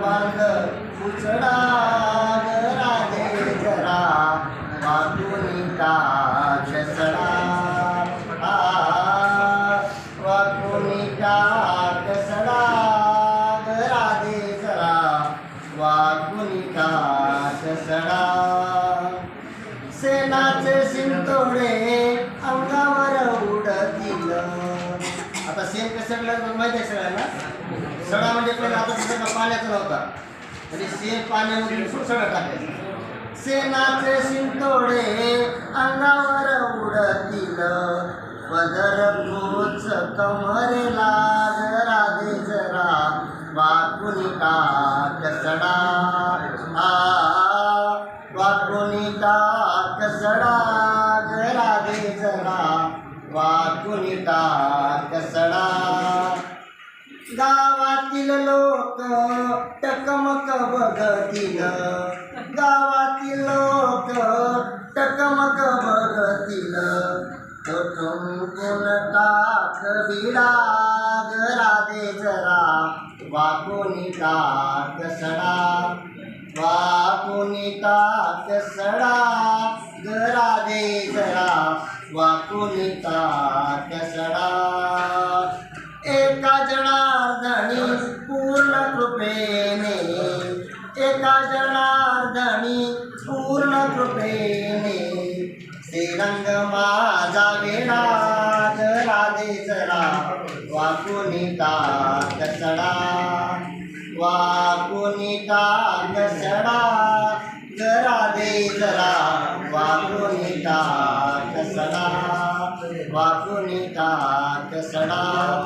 बांध उचडा राधे जरा. वाटून काच सडा आ वाटून सडा राधे जरा. वाटून काच सडा सेनाचे शिंतोडे अंगावर उडतील. आता सेन कसं लागलं माहिती आहे सगळ्यांना? सडा म्हणजे पहिला आता तिथं पाण्याचा नव्हता म्हणजे सेम पाण्यामध्ये म्हणजे सडा टाकायचा. सेनाचे शिंतोडे अंगावर उडतील. पदर पोच कमरे लाग राधे जरा वाकुनी का सडा. आ वाकुनी का सडा राधे जरा वाकुनी का टकमक बघतील. गावातील लोक टकमक बघतील. कोण टाक बिडा राधे जरा. वाकुनी टाक सडा. वाकुनी टाक सडा. दे जरा. वाकुनी टाक सडा. एका जनार्दनी पूर्ण कृपे जनार्दनी पूर्ण कृपेने. श्रीरंग माझा वेडा राधे जरा. वाकुनिता कसडा सडा. कसडा टाक सडा. राधे जरा. वाकुनिता कसडा वाकुनिता कसडा